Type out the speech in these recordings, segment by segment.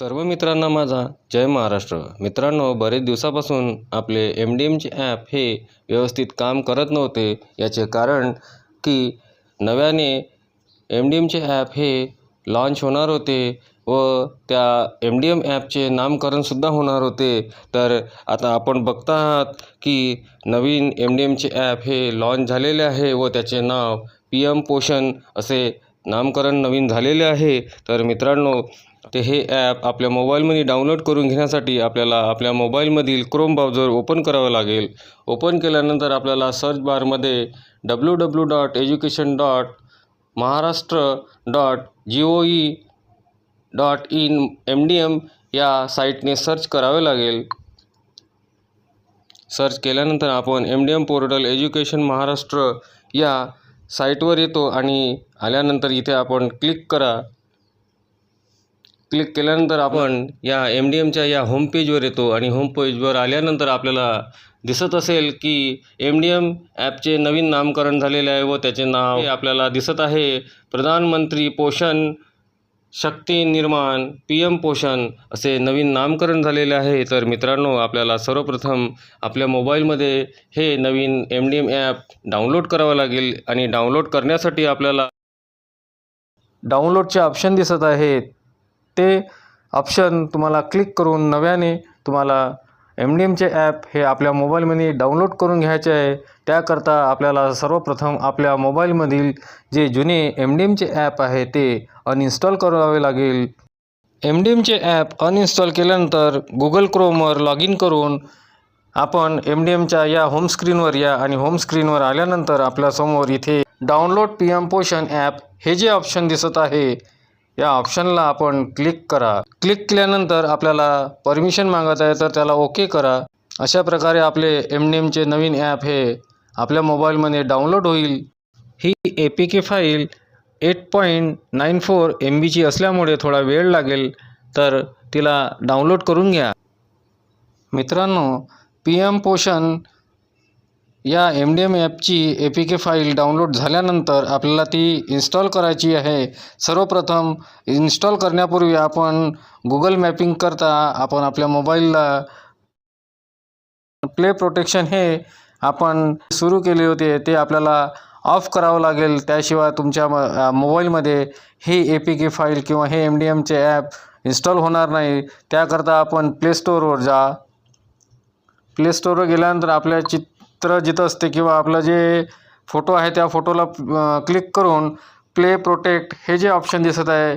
सर्व मित्रांना माझा जय महाराष्ट्र. मित्रांनो बरेच दिवसापासून आपले एम डी एमचे ॲप हे व्यवस्थित काम करत नव्हते. याचे कारण की नव्याने एम डी एमचे ॲप हे लॉन्च होणार होते व त्या एम डी एम ॲपचे नामकरणसुद्धा होणार होते. तर आता आपण बघता आहात की नवीन एम डी एमचे ॲप हे लॉन्च झालेले आहे व त्याचे नाव पी एम पोषण असे नामकरण नवीन झालेले आहे. तर मित्रांनो ते हे ॲप आपल्या मोबाईलमध्ये डाउनलोड करून घेण्यासाठी आपल्याला आपल्या मोबाईलमधील क्रोम ब्राउझर ओपन करावं लागेल. ओपन केल्यानंतर आपल्याला सर्च बारमध्ये W W dot education dot Maharashtra dot G O E dot in M D M या साईटने सर्च करावे लागेल. सर्च केल्यानंतर आपण M D M portal education Maharashtra या साईटवर येतो आणि आल्यानंतर इथे आपण क्लिक करा. क्लिक केल्यानंतर आपण या एम डी एमच्या या होम पेजवर येतो आणि होम पेजवर आल्यानंतर आपल्याला दिसत असेल की एम डी एम ॲपचे नवीन नामकरण झालेले आहे व त्याचे नाव हे आपल्याला दिसत आहे. प्रधानमंत्री पोषण शक्ती निर्माण पी एम पोषण असे नवीन नामकरण झालेले आहे. तर मित्रांनो आपल्याला सर्वप्रथम आपल्या मोबाईलमध्ये हे नवीन M D M app download करावं लागेल आणि डाउनलोड करण्यासाठी आपल्याला डाउनलोडचे ऑप्शन दिसत आहेत. ते ऑप्शन तुम्हाला क्लिक करून नव्याने तुम्हाला एम डी एमचे ॲप हे आपल्या मोबाईलमध्ये डाउनलोड करून घ्यायचे आहे. त्याकरता आपल्याला सर्वप्रथम आपल्या मोबाईलमधील जे जुने एम डी एमचे ॲप आहे ते अनइन्स्टॉल करावे लागेल. एम डी एमचे ॲप अनइन्स्टॉल केल्यानंतर गुगल क्रोमवर लॉग इन करून आपण एम डी एमच्या या होम स्क्रीनवर या आणि होम स्क्रीनवर आल्यानंतर आपल्यासमोर इथे download P M Poshan app हे जे ऑप्शन दिसत आहे या ऑप्शनला आपण क्लिक करा. क्लिक केल्यानंतर आपल्याला परमिशन मागत आहे तर त्याला ओके करा. अशा प्रकारे आपले एम डी एमचे नवीन ॲप हे आपल्या मोबाईलमध्ये डाउनलोड होईल. ही A P K file eight point nine four M बीची असल्यामुळे थोडा वेळ लागेल तर तिला डाउनलोड करून घ्या. मित्रांनो पी एम पोषण या M D M ॲपची A P K file download झाल्यानंतर आपल्याला ती इन्स्टॉल करायची आहे. सर्वप्रथम इन्स्टॉल करण्यापूर्वी आपण गुगल मॅपिंग करता आपण आपल्या मोबाईलला प्ले प्रोटेक्शन हे आपण सुरू केले होते ते आपल्याला ऑफ करावं लागेल. त्याशिवाय तुमच्या म मोबाईलमध्ये हे ए पी के फाईल किंवा हे एम डी एमचे ॲप इन्स्टॉल होणार नाही. त्याकरता आपण प्ले स्टोरवर जा. प्ले स्टोरवर गेल्यानंतर आपल्या चित्र जिथं असते किंवा आपलं जे फोटो आहे त्या फोटोला क्लिक करून प्ले प्रोटेक्ट हे जे ऑप्शन दिसत आहे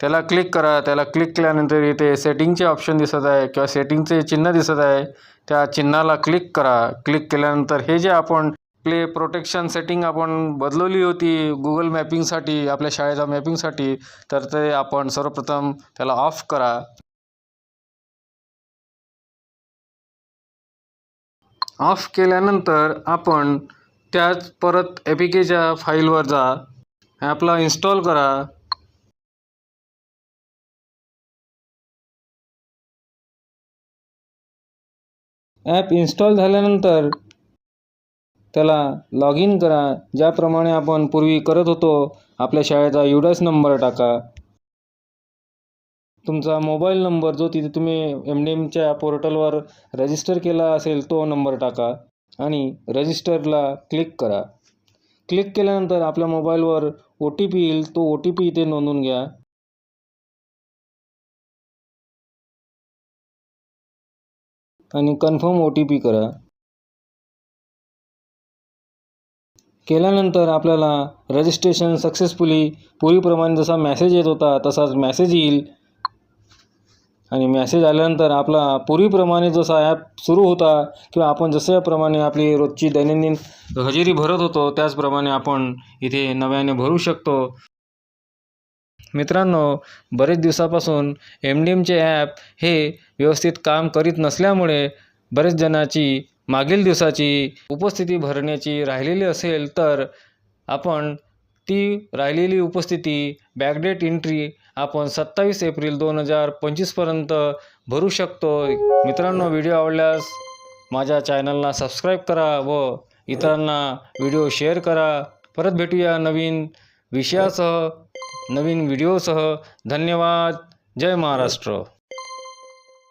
त्याला क्लिक करा. त्याला क्लिक केल्यानंतर इथे सेटिंगचे ऑप्शन दिसत आहे किंवा सेटिंगचे चिन्ह दिसत आहे त्या चिन्हाला क्लिक करा. क्लिक केल्यानंतर हे जे आपण प्ले प्रोटेक्शन सेटिंग आपण बदलवली होती गुगल मॅपिंगसाठी आपल्या शाळेच्या मॅपिंगसाठी तर ते आपण सर्वप्रथम त्याला ऑफ करा. ऑफ केल्यानंतर आपण त्याच परत ए पी केच्या फाईलवर जा. ॲपला इन्स्टॉल करा. ॲप इन्स्टॉल झाल्यानंतर त्याला लॉग इन करा. ज्याप्रमाणे आपण पूर्वी करत होतो आपल्या शाळेचा युडस नंबर टाका. तुमचा मोबाईल नंबर जो तिथे तुम्ही एम डी एमच्या पोर्टलवर रजिस्टर केला असेल तो नंबर टाका आणि रजिस्टरला क्लिक करा. क्लिक केल्यानंतर आपल्या मोबाईलवर ओ टी पी येईल तो ओ टी पी इथे नोंदवून घ्या. आणि कन्फर्म ओ टी पी करा. केल्यानंतर आपल्याला रजिस्ट्रेशन सक्सेसफुली पूर्वीप्रमाणे जसा मॅसेज येत होता तसाच मॅसेज येईल. आणि मॅसेज आल्यानंतर आपला पूर्वीप्रमाणे जसा ॲप सुरू होता किंवा आपण जशाप्रमाणे आपली रोजची दैनंदिन हजेरी भरत होतो त्याचप्रमाणे आपण इथे नव्याने भरू शकतो. मित्रांनो बरेच दिवसापासून एम डी एमचे ॲप हे व्यवस्थित काम करीत नसल्यामुळे बरेच जणाची मागील दिवसाची उपस्थिती भरण्याची राहिलेली असेल तर आपण ती राहिलेली उपस्थिती बॅकडेट एंट्री आपण सत्तावीस एप्रिल दोन हजार पंचवीसपर्यंत भरू शकतो. मित्रांनो व्हिडिओ आवडल्यास माझ्या चॅनलला सबस्क्राईब करा व इतरांना व्हिडिओ शेअर करा. परत भेटूया नवीन विषयासह नवीन व्हिडिओसह. धन्यवाद. जय महाराष्ट्र.